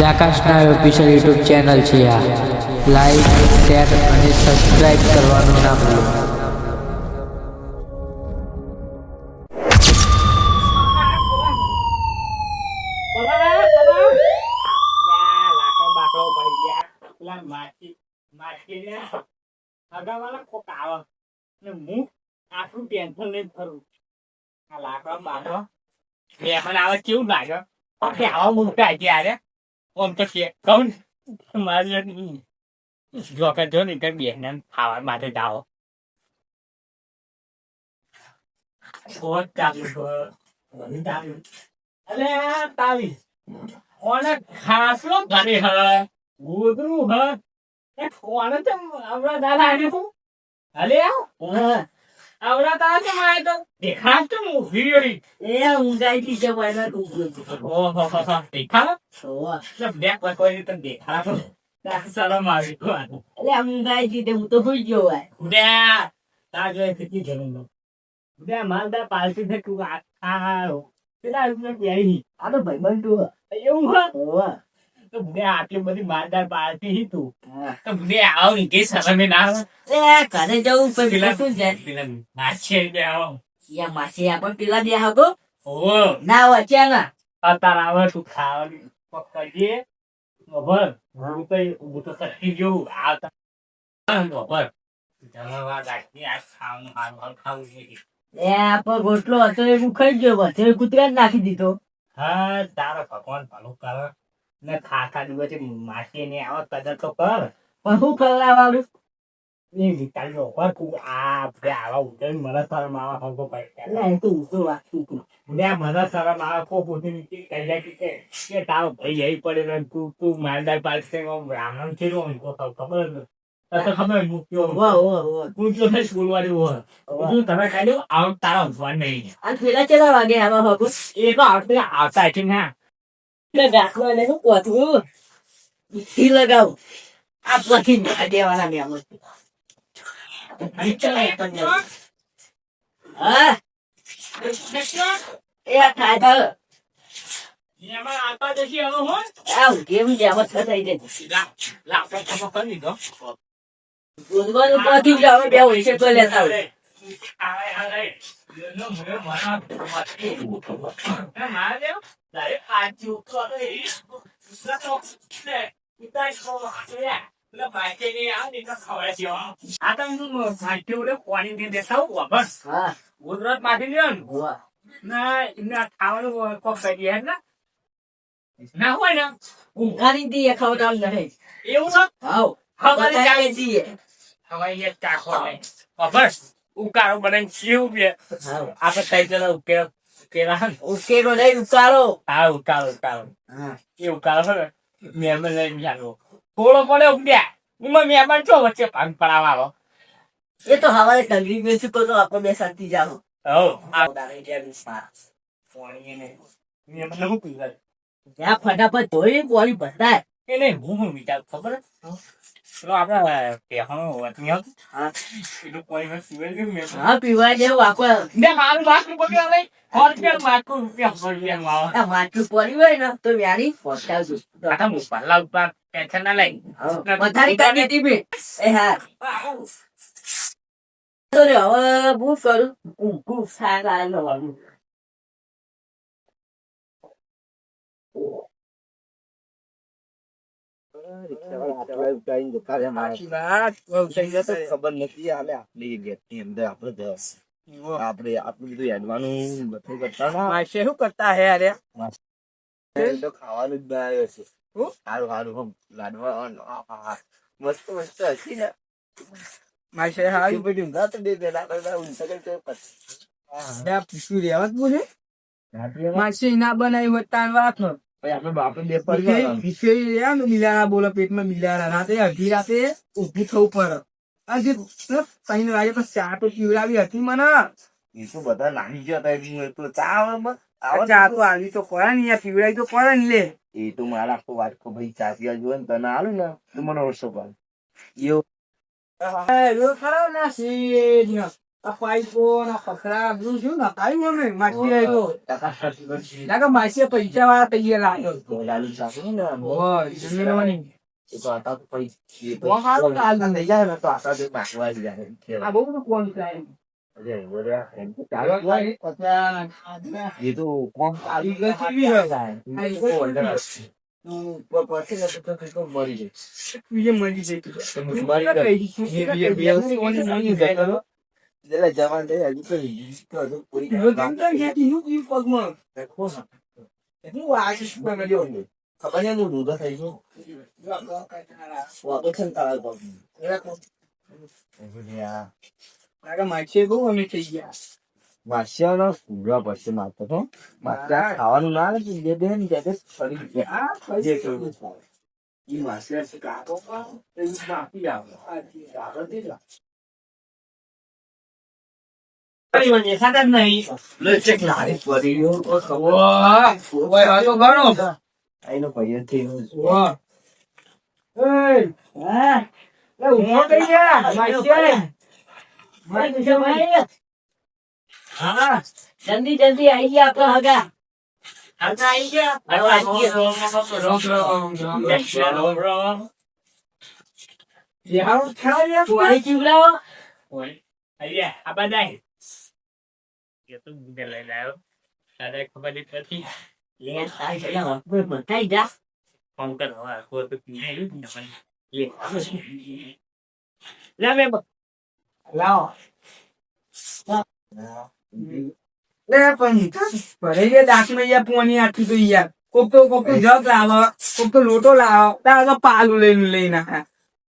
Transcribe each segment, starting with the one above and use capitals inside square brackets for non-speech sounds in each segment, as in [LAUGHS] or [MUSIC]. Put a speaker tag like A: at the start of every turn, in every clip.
A: જાકાશના official YouTube channel છે આ. Like share અને સબસ્ક્રાઇબ કરવાનું ના ભૂલો.
B: હું આટલું ટેન્શન લઈને ફરું આ લાકડો બાકડો મહેમાન આવે કેવું લાગે. આવા મોટા ગયા આમ તો કે કહું ને, મારી જોકે જો ને કે બેન ખાવા માટે જાઓ. છે. અલે તાવી. ઓને ખાસલો ઘરે હ ગોદરું, હ. કોને તો આવડા દાદા આને તું. અલે આવડા દાદા તો? માય તો દેખાડ તો હું હિરી
C: એ ઊંઘાઈથી જવાના ડૂબો
B: ઓહો હો હો દેખા સબ દેખ કોઈ કોઈ તો દેખા તો શરમ આવી તો આ
C: એટલે ઊંઘાઈથી તે હું તો હોઈ ગયો હોય.
B: ઉડ્યા! તાર જો કેટલી જમીન નો ઉડ્યા માલદાર પાલટી છે તું આ આ પેલા રૂપિયા પહેરી
C: આ તો ભાઈબંધ તું
B: એવું હ? તો મને આટલી બધી માલદાર પાર્ટી હી તું. તો મને આવ ને કે શરમે ના આવે
C: એ ઘરે જવું પણ
B: પેલા
C: તું જાય
B: પેલા માછે બે આવો
C: યા માછે આપણ પેલા બે હતો
B: ઓ
C: ના વચ્યા ના?
B: અતાર આવે તું ખાવાની પકડજે ખબર હું તો હું તો સખી જોઉં આવતા ખબર જમવા રાખી આ ખાવું હાલ હારું ખાવું છે.
C: એ આપણ ગોટલો હતો એ હું ખાઈ ગયો વધે કૂતરા નાખી દીધો.
B: હા તારો ભગવાન ભલું કરે. ને ખાખા દિવસે માસી ને આવો કદર તો કર.
C: પણ હું ખવડાવવાનું?
B: એ વિચાર્યો પર તું. આ આવા ઉઠે મને શરમ આવે હગો ભાઈ
C: એ તો ઊંધો વાગતું હતું.
B: ને મને શરમ આવે કો પોતે કહી જાય કે કે તારો ભાઈ જઈ પડે ને તું તું માલદાર પાલસે બ્રાહ્મણ છે રો તો ખબર તને તો ખબર મૂક્યો
C: વાહ હોવા, હોવા.
B: મૂક્યો છે સ્કૂલ વાળી
C: હોવા.
B: તું તમે ખાલી આવ તારા ભગવાન નહીં.
C: આ પેલા કેટલા વાગે આવા હગો?
B: એ તો આવતા આવતા છે ને.
C: ગાંઠમાં એને શું કોથળું? ઈ લગાવ આ પછી દેવાના મેમો હા એ આ ખાધા
B: એમાં તમે કરી લીધો
C: ગોદવાનું પહોંચી જ હવે બે હોય છે તો લેતા હોય
B: આવે આવે એનો મને મારા એ મારે દેવ દારે આજી ઉઠો તો એ ના ને ઇતા કો આલે લે બાઈકે ની આ ની તો ખબર છે આ તો હું સાઈટે ઉડે કોણી દે દેતા હું બસ
C: હા
B: ગુજરાતમાંથી લ્યો ને હોય ને
C: ઊંઘાની દીએ ખવડાવવું નહીં
B: એવું ના
C: હાવ
B: ખબર
C: બધાને દીએ
B: હવે એ ચાખો નહીં બસ ઉકાળો બનાવીને કેવું બે આપણે ઉકેલા ઉકેલો
C: લઈ ઉતારો
B: હા ઉતારો
C: ઉતારો
B: એ ઉતારો છે મહેમાન લઈને જાગો થોડો પડે ઉગ્યા ઉમર મહેમાન છો વચ્ચે ભાંગ પડાવવા આવો
C: એ તો હવારે કંગરી બેસી તો આપણે બે શાંતિ જાઓ
B: હો
C: ફટાફટ ધોઈ પોણી ભરતા
B: નહીં હું હું વિચાર ખબર હતો
C: હા પીવા દે વાકો
B: ને મારું બગડ્યા લઈ સો રૂપિયા માટલું રૂપિયા સો
C: આ માટલું પડી હોય ને તો વ્યારી પહોંચાવજો
B: હું પહેલા ઉપર ટેન્શન ના લઈ
C: વધારી કરી દીધી બે એ હા તો રે હવે હું કરું ઊંઘું સારા લવાનું
D: ખબર નથી આલે આપણી ગેટની અંદર આપણે જ આટલું બધું હેડવાનું બધું કરતા ના
B: શું કરતા હે અરે
D: તો ખાવાનું જ બનાવ્યો છે
B: હું?
D: સારું સારું લાડવા. મસ્ત મસ્ત હસી ને
B: માસે
D: ઈ બધી ઊંઘા તો દે પેલા પેલા ઊંઘા તો પછી.
B: બોલે માસી ના બનાવી હોય વાત નો બોલો પેટમાં રાતે અડધી રાતે ઊભું થવું પડે. આ જે ત્રણ વાગે તો ચા તો પીવડાવી હતી મને.
D: એ તો બધા નાની ગયા હતા તો ચા
B: ચા તો આવી તો પડે ને પીવડાવી તો પડે ને લે.
D: એ તો મારા આખો વાટકો ભાઈ ચા પીવા જોવે ને તને આલું ને? તો મને ઓછો પડે એવું
B: ખરાબ ના છે
E: ને માસીએ પૈસા વાળા તૈયાર
D: ને
E: જમીનવાની
D: એ તો આટા તો પૈ-
E: બહુ સારું ચાલે.
D: લઈ જાય ને તો આટા તો નાખવા જ જાય.
E: આ બહુ કોણ થાય
D: તો
E: ને
D: તો તો. તું ને તો તું તો મરી
E: જાય
D: એટલે જવાન થઈ હજુ તો તો હજુ પૂરી
E: જો તેમ તો ક્યાંથી નું પીવું પગમાં?
D: રાખો ને.
E: હું વાગીશ પણ
D: ખબર નહીં, હું ઊંધો થઈ ગયો. વાગો છે તારા પગમાં. એ બોલ્યા,
E: લાગે માછી બહુ અમે થઈ ગયા
D: માસિયાનો પૂરા પડશે માથે તો. માસિયા ખાવાનું ના તો બે ને ફરી ગયા. જે. ઈ માસિયા કાકો પણ ઈ આવે. તે લા.
C: કઈ મને દેખાતા જ નહીં
D: લે, ચેક લારી પડી ગયો તો ખબર.
E: વાહ ઓય આ તો ઘણો
D: આઈનો ભાઈ જ થઈને જ.
E: વાહ એય
C: હા
E: એ ઊભો થઈ ગયા માછી
C: ભાઈ કુશો ભાઈ હા જલ્દી જલ્દી આવી ગયા આપણા હગા હગા આવી ગયા હવે આવી ગયા
E: જેહારો ખેલાય
C: તું આવી ચૂકલાવો
E: આ બધા
C: લે તારી જગ્યા પર બતાઈ જા. લે બે
E: લાવો. લે પણ ભરે જે દાંતમાં યાર પોની આખી તો યાર. કોક તો કોક તો જગ લાવો કોક તો લોટો લાવો. તાર તો પાલું લઈને લઈને.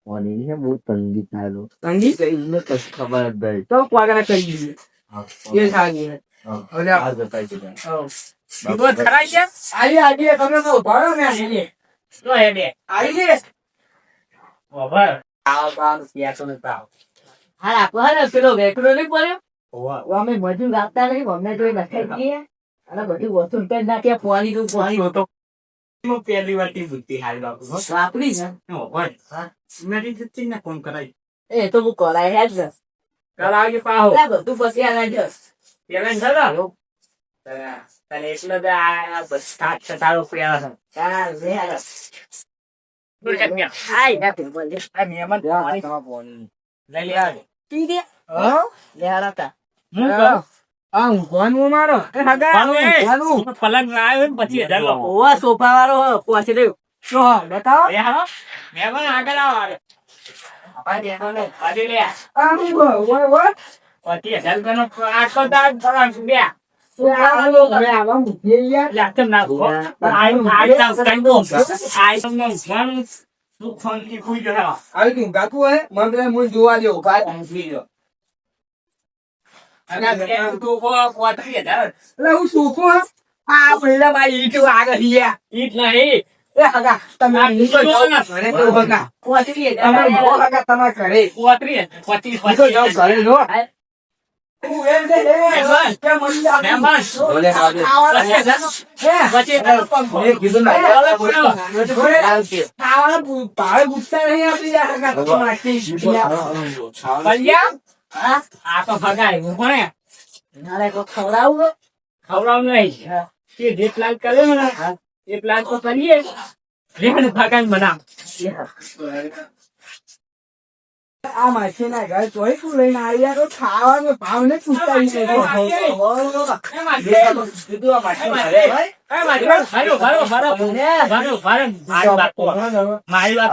D: ઓની છે બહુ તંગી થયેલો.
E: તંગી?
D: કશું ખબર જ નહીં.
E: તો કરી દીધી.
D: હા,
E: એ સાગી
D: હા.
E: ઓલે
D: આ જતાઈ જતા.
E: વિગત ખરાઈ છે આવી આવી તમે તો ભરો ને આવી
C: તો હે બે
E: આવી લે
C: ઓવર
E: આવ બાર પેસો ને પાવ
C: હાલ આપો હાલ પેલો વેકડો નહીં પડ્યો અમે મજૂર આપતા નહીં અમને તો એ લખાઈ દઈએ અને બધું વસ્તુ ઉપર નાખ્યા પાણી નું પાણી
E: તો પહેલી વારથી બુદ્ધિ હારી બાપુ
C: વાપરી છે
E: મેરી જતી ને ફોન કરાઈ
C: એ તો હું કરાય હેજ ને
E: કરાવજે પાહો
C: બધું પછી આ લાગ્યો
E: પેલા ખરા તને એટલો જ આ બસ કાચ તારો પેલા છે.
C: ચાલ તા
B: પછી હજાર
C: સોફા વાળો હો પહોંચી રહ્યો.
E: શું બતાવો
B: એ આગળ આવો પાછી લે
E: આ હું
B: સુખ
E: પેલા જોવા
B: આ
E: પહેલા મારી ઈટ આગળ
B: ઈટ નહીં.
E: એ હગા તમે
B: આ
E: તો
B: ભગાય ભણે
C: ખવડાવું
B: ખવડાવવાનું નહીં. જે પ્લાન કર્યો ને એ પ્લાન તો કરીએ. રેણ ભગાઈ બનાવ.
E: આ માછી ના ઘર તોય તું લઈને આવ્યા? તો ખાવાનો ભાવ ને પૂછતા ઈ
D: કીધું આ માછલી
B: મારી વાત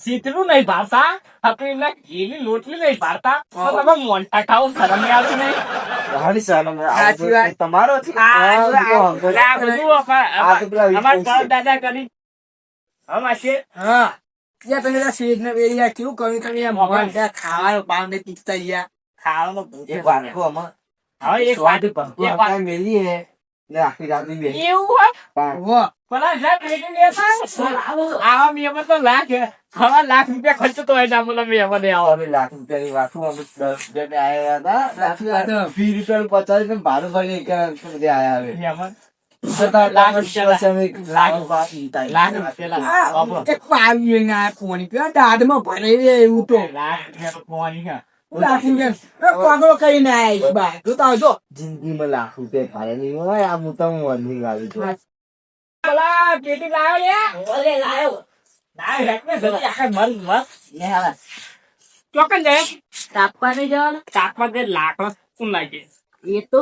B: સીતરું નહીં ભાવતા હકડીના ઘીની લોટલી નહીં ભાવતા તો તમે મોનફાઈ ખાવ શરમ આવતી નહીં.
D: તમારો તો
B: દાદા કરી છે.
E: હા યાર તમે પેલા શેઠ ને પેલી કેવું કર્યું તમે યાર ત્યાં ખાવાનો ને પૂછતા યાર
C: ખાવાનો
D: એક વાત કહું આમાં.
B: હવે એક વાત એક
D: ને આખી
B: એવું હોય. પેલા લેતા આવા. મેમન તો લાખ હવા લાખ રૂપિયા ખર્ચો તો હોય ના બોલા મેમન એ આવો.
D: અમે લાખ રૂપિયાની વાતું અમે દસ જણ આવ્યા હતા. વીસ રૂપિયાનું પચાસ રૂપિયાનું ભાડું ભરીને એક બધે આયા હવે.
B: લાખ રૂપિયા લાખ. લાખ રૂપિયા
E: ના
B: લાખ રૂપિયા
E: ના આવજો.
D: જિંદગીમાં લાખ રૂપિયા ભાડે નહીં હોય આ હું તો મોર્નિંગ આવી છું.
C: લાયો.
B: ને જલ્દી આખા મર મર.
C: લે હવે.
B: ચોકન જાય.
C: તાપવા નહીં જવાનું?
B: તાપમાં તે લાકડો શું લાગે?
C: એ તો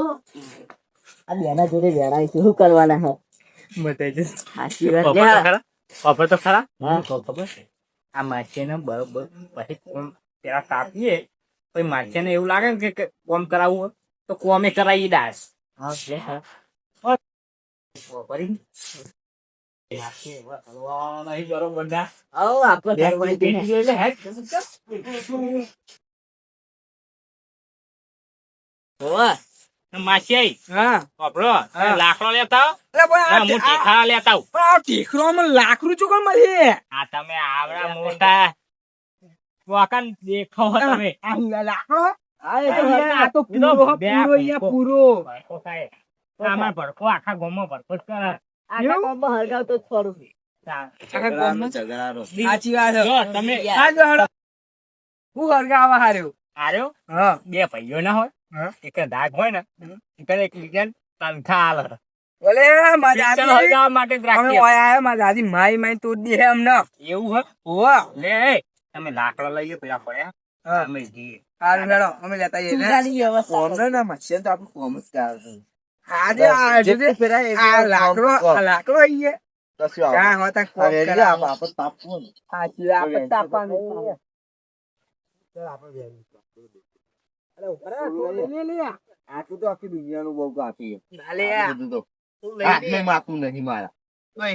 C: આ બેના જોડે વેરાય શું કરવાના હે?
B: બતાઈ
C: સાચી વાત. લે
B: ખબર તો ખરા?
C: હા.
B: ખબર આ માછીને બરોબર પછી કોમ પેલા તાપીએ પછી માછીને એવું લાગે ને કે કોમ કરાવવું હોય તો કોમે કરાવી દાસ.
C: હા લે હા
B: આઈ
E: હા.
B: લાકડો લેતા હું.
E: રૂપિયા કોણ મળે
B: આ તમે આવડા મોટા વાકન દેખો તમે.
E: આ લાકડો?
B: આ
E: તો પૂરો પૂરો પૂરો.
B: આમાં ભડકો આખા ગામમાં ભડકો જ કરે.
C: આખા ગામમાં હરગાવતો જ ફરું છું.
E: હું હા
B: બે ભાઈઓ ના હોય. એક દાગ હોય ને એક એક તનખા
E: બોલે મારી દાદી
B: માટે
E: મારી માઈ માઈ દે અમને.
B: એવું હોય
E: ઓ
B: લે એ, તમે લાકડો લઈએ પેલા પડ્યા
E: હા.
B: અમે જઈએ.
E: હારું હેડો અમે લેતા જઈએ ને.
C: ચૂલાની વ્યવસ્થા
D: કોમને ના મચ્છી તો આપણું કોમ જ
E: આજે આ લાકડો લાકડો આઈએ ક્યાં હોતા
D: આપણે.
E: અરે ઉપર લે.
D: આટલું તો આખી દુનિયાનું બહુ કાફી છે.
E: લે
D: તો.
B: તું લે.
D: નહીં મારા.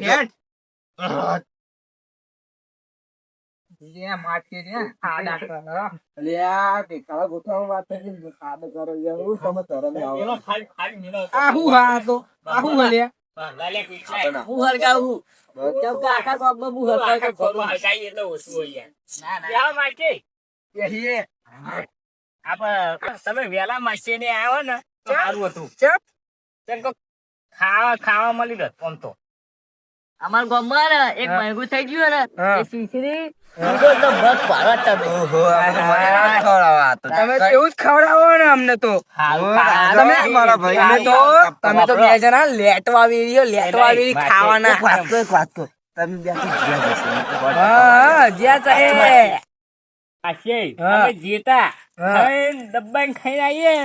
E: હેડ. જે માટી [LAUGHS]
D: વાત કરો. હું તમે તરત આવો.
B: પેલો ખાલી ખાલી મેલો.
E: આ હું હા તો આ હું લે
B: હા, લા લે, કોઈ ખાય.
C: હું હરગાવું કેમ કે આખા ગામમાં હું
B: આખા
C: હરગાવતો ફરું
B: ગામમાં એટલે ઓછું હોય
C: ના ના
B: યા માકે.
E: બેહીએ.
B: આપણે તમે વેલા માસી ને આવો ને સારું હતું
E: ચમ.
B: કેમ ખાવા ખાવા મળી રહ્યો આમ તો
C: અમારા ગામમાં ને એક
E: હા.
C: થઈ ગયું ને એ તમે
D: ના ખવડાવો આ તો.
E: તમે તેવું જ ખવડાવો ને અમને તો.
B: સારું
D: ઓય,
B: ખાવા
D: તમે
B: મળી.
D: મારા ભાઈ
E: તમે તો તમે તો
B: વાપરો.
E: બે જણા લેટવા લેટવા વેરી
B: નહીં,
E: ખાવાના.
D: વાત કહો. તમે ત્યાંથી જ્યાં
E: ચાહે
B: માસી, અમે જીતા. દબાઈ ખાઈને આવીએ.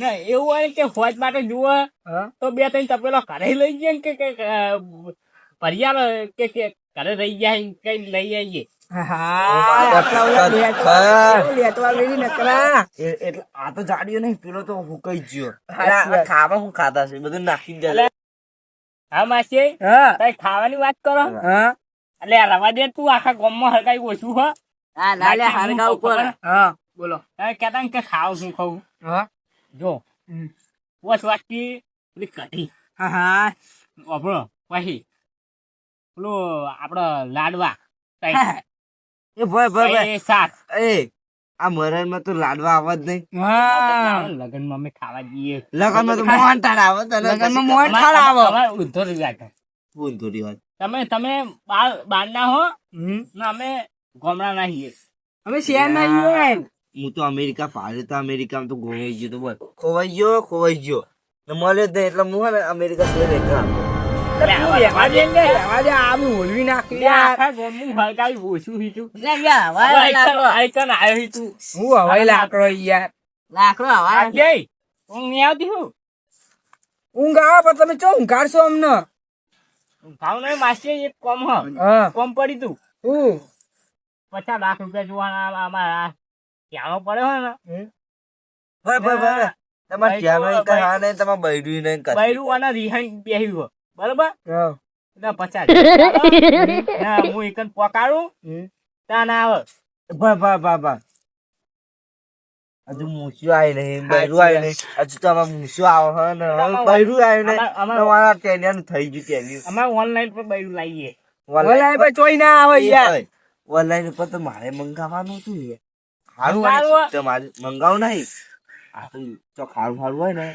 B: ને એવું હોય કે ફોજ માટે જુઓ તો બે ત્રણ તપેલો ઘરે લઈ જઈએ કે ભરિયાળ કે કે ઘરે રહી જાય કઈ લઈ આવીએ.
D: આ તો જાડિયો નહીં પેલો તો હું કઈ ગયો. ખાવા હું ખાતા છે બધું નાખી દે
B: હા માસી.
E: હા.
B: તઈ ખાવાની વાત કરો.
E: હા.
B: એટલે રવા દે તું આખા ગામમાં હરકાઈ ઓછું હો.
C: હા ના લે હરકા ઉપર.
E: હા. બોલો.
B: હવે કહેતા ને કે ખાવ શું ખાવું
E: હા.
B: જો. વસ વાટકી પેલી કઢી.
E: હા હા.
B: વાપરો. પછી પેલું આપડે લાડવા.
D: એ ભાઈ ભાઈ ભાઈ
B: એ
D: આ મરણમાં તો લાડવા આવવા જ નહીં.
B: લગનમાં અમે ખાવા જઈએ.
D: લગનમાં તો મોહન થાળ આવે
E: લગનમાં મોહન થાળ આવે.
B: ઊંધો રિવાજ ઊંધો
D: ફોન
B: તમે તમે બાર બાર ના હો. ને અમે ગોમડા ના હીએ
E: અમે શહેર ના હીએ
D: હું તો અમેરિકા પાડે તો અમેરિકામાં તો ગોવાઈ ગયો તો બોલ. ખોવાઈ ગયો ખોવાઈ ગયો. ને મળે જ નહીં એટલે હે અમેરિકા સુધી રહેતો
B: હી.
E: હું
B: ઊંઘ હું
E: આવે પણ તમે ચો ઊંઘાડશો અમને
B: ભાવ નહીં માસી એક કોમ હ કોમ પડી તું
E: હું
B: પચાસ લાખ રૂપિયા જોવાના અમારા ક્યાંનો પડ્યો ને
D: ભાઈ ભાઈ ભાઈ તમારે
B: ભાઈ
D: ક્યાં નહીં નહીં તમારે બૈરું નહીં
B: બૈરું અને રિહાઈ બેહ્યું હોય. બરોબર? ના પચાસ. [LAUGHS] ના, હું એકન પકાડું
E: તા
B: ત્યાં ના આવે.
D: ભા ભાઈ ભા ભા. હજુ મૂસ્યું આવી નહીં બૈરું આવી નહીં હજુ તો આમાં મૂછ્યું આવે હે ને બૈરું આવ્યું નહીં
B: અમારા
D: તો થઈ ગયું ટેનિયું
B: અમે ઓનલાઈન પર બૈરું લાવીએ.
E: ઓનલાઈન પર ચોઈ ના આવે યાર.
D: ઓનલાઈન ઉપર તો મારે મંગાવવાનું હતું યાર સારું
B: મંગાવો.
D: હોય તો મારે મંગાવું નહીં. આ તો જો ખારું ખારું હોય ને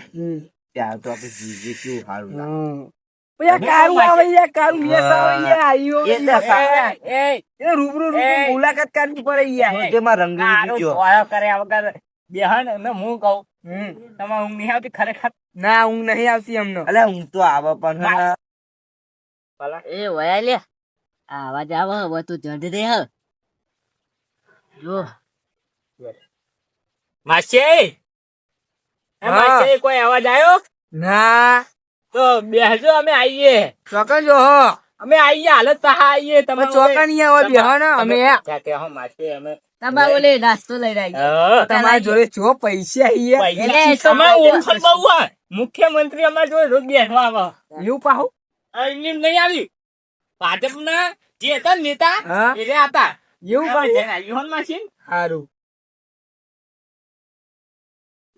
D: ત્યારે તો આપણે જીજે કેવું સારું લાગે.
E: યાર કારું આવે યાર કારું યસ આવે યાર આયો
D: એટલે સા-
B: એ
E: એ રૂબરૂ રૂબરૂ
B: એ.
E: મુલાકાત કરવી પડે યાર
D: તેમાં રંગ
B: આનો
D: બીજો
B: ભોળો કર્યા વગર બેહન ને હું કહું
E: હમ.
B: તમારે ઊંઘ નહીં આવતી ખરેખર
E: ના ઊંઘ નહીં આવતી અમને
D: અલે હું તો આવે પણ હે ને,
C: એ વયા લે આ અવાજ આવે હવે તું જડ દે હ જો
B: માસી એ
E: હા.
B: માસી કોઈ અવાજ આવ્યો
E: ના
B: તો બેસજો અમે આવીએ
E: ચોકન જો હો.
B: અમે આવીએ હાલત સહા આવીએ તમે
E: ચોકન હોય બેહો ને અમે
B: કે હો માસી અમે
C: તમારે ઓલે નાસ્તો લઈ રહી
B: હા.
E: તમારા જોડે જો પૈસા
C: એટલે
B: તમારે
C: તમારે
B: બહુ મુખ્યમંત્રી અમારા જોડે રોજ બેસવા આવે.
E: એવું પાહુ?
B: એમની નહીં આવી. ભાજપના જે હતા નેતા એ હતા.
E: એવું
B: પણ
E: છે સારું